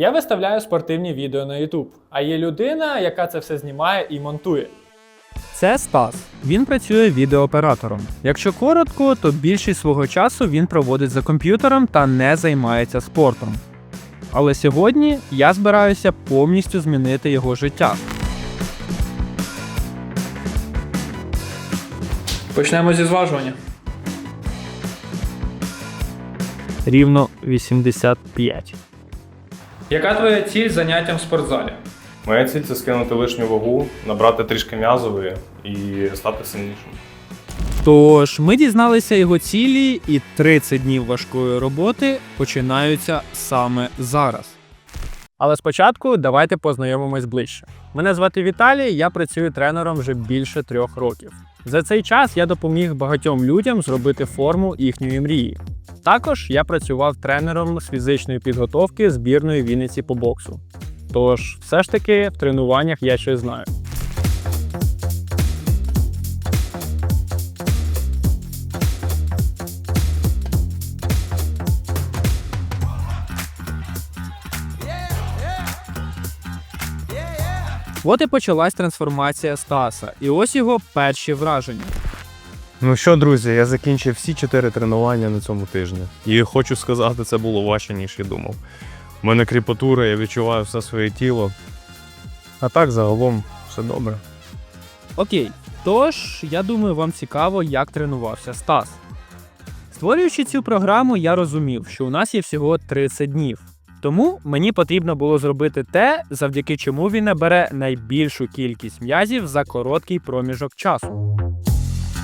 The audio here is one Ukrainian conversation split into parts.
Я виставляю спортивні відео на YouTube, а є людина, яка це все знімає і монтує. Це Стас. Він працює відеооператором. Якщо коротко, то більшість свого часу він проводить за комп'ютером та не займається спортом. Але сьогодні я збираюся повністю змінити його життя. Почнемо зі зважування. Рівно 85. Яка твоя ціль з заняттям в спортзалі? Моя ціль це скинути лишню вагу, набрати трішки м'язової і стати сильнішим. Тож ми дізналися його цілі, і 30 днів важкої роботи починаються саме зараз. Але спочатку давайте познайомимось ближче. Мене звати Віталій, я працюю тренером вже більше трьох років. За цей час я допоміг багатьом людям зробити форму їхньої мрії. Також я працював тренером з фізичної підготовки збірної Вінниці по боксу. Тож, все ж таки, в тренуваннях я щось знаю. От і почалась трансформація Стаса, і ось його перші враження. Ну що, друзі, я закінчив всі чотири тренування на цьому тижні. І хочу сказати, це було важче, ніж я думав. У мене кріпатура, я відчуваю все своє тіло. А так загалом все добре. Окей, тож я думаю, вам цікаво, як тренувався Стас. Створюючи цю програму, я розумів, що у нас є всього 30 днів. Тому мені потрібно було зробити те, завдяки чому він набере найбільшу кількість м'язів за короткий проміжок часу.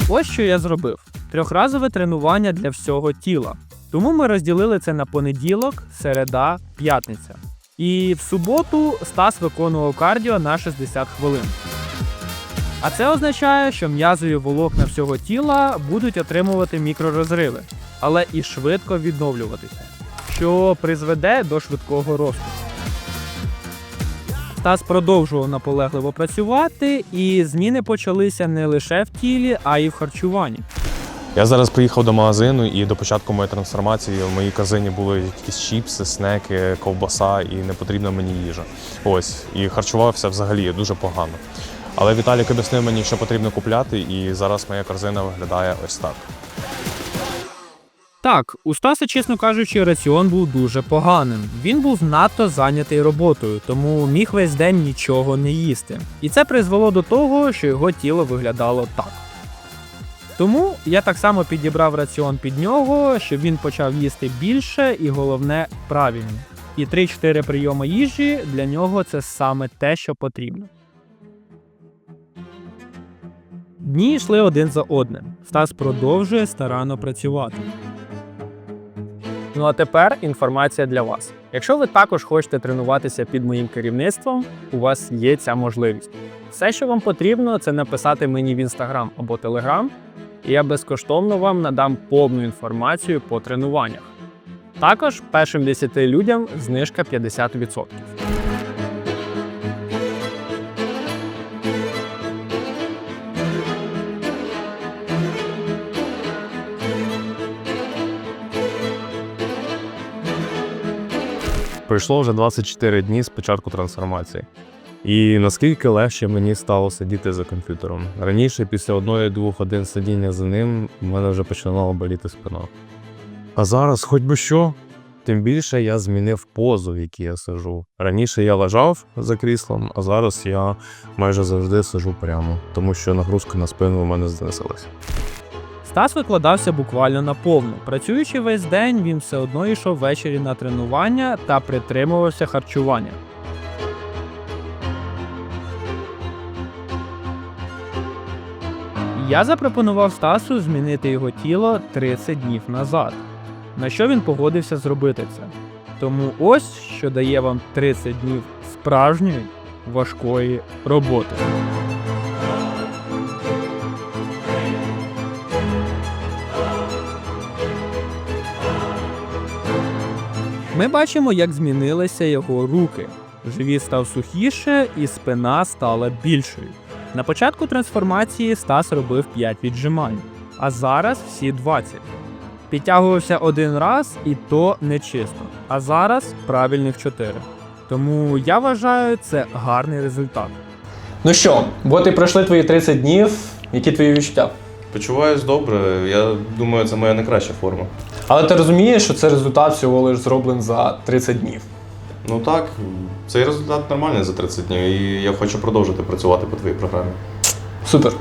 Ось що я зробив: трьохразове тренування для всього тіла. Тому ми розділили це на понеділок, середа, п'ятниця. І в суботу Стас виконував кардіо на 60 хвилин. А це означає, що м'язові волокна всього тіла будуть отримувати мікророзриви, але і швидко відновлюватися, що призведе до швидкого росту. Стас продовжував наполегливо працювати, і зміни почалися не лише в тілі, а й в харчуванні. Я зараз приїхав до магазину і до початку моєї трансформації в моїй корзині були якісь чіпси, снеки, ковбаса і не потрібна мені їжа. Ось, і харчувався взагалі дуже погано. Але Віталік об'яснив мені, що потрібно купляти, і зараз моя корзина виглядає ось так. Так, у Стаса, чесно кажучи, раціон був дуже поганим. Він був надто зайнятий роботою, тому міг весь день нічого не їсти. І це призвело до того, що його тіло виглядало так. Тому я так само підібрав раціон під нього, щоб він почав їсти більше і головне правильно. І 3-4 прийоми їжі для нього це саме те, що потрібно. Дні йшли один за одним. Стас продовжує старанно працювати. Ну а тепер інформація для вас. Якщо ви також хочете тренуватися під моїм керівництвом, у вас є ця можливість. Все, що вам потрібно, це написати мені в інстаграм або телеграм, і я безкоштовно вам надам повну інформацію по тренуваннях. Також першим 10 людям знижка 50%. Пройшло вже 24 дні з початку трансформації. І наскільки легше мені стало сидіти за комп'ютером. Раніше, після одної-двох годин сидіння за ним, в мене вже починала боліти спина. А зараз, хоч би що, тим більше я змінив позу, в якій я сижу. Раніше я лежав за кріслом, а зараз я майже завжди сижу прямо, тому що нагрузка на спину у мене знесилася. Стас викладався буквально наповну. Працюючи весь день, він все одно йшов ввечері на тренування та притримувався харчування. Я запропонував Стасу змінити його тіло 30 днів назад. На що він погодився зробити це. Тому ось що дає вам 30 днів справжньої важкої роботи. Ми бачимо, як змінилися його руки. Живіт став сухіше і спина стала більшою. На початку трансформації Стас робив 5 віджимань, а зараз всі 20. Підтягувався один раз і то не чисто. А зараз правильних 4. Тому я вважаю це гарний результат. Ну що, от і пройшли твої 30 днів. Які твої відчуття? Почуваюсь добре. Я думаю, це моя найкраща форма. Але ти розумієш, що це результат всього лиш зроблений за 30 днів. Ну так, цей результат нормальний за 30 днів, і я хочу продовжити працювати по твоїй програмі. Супер.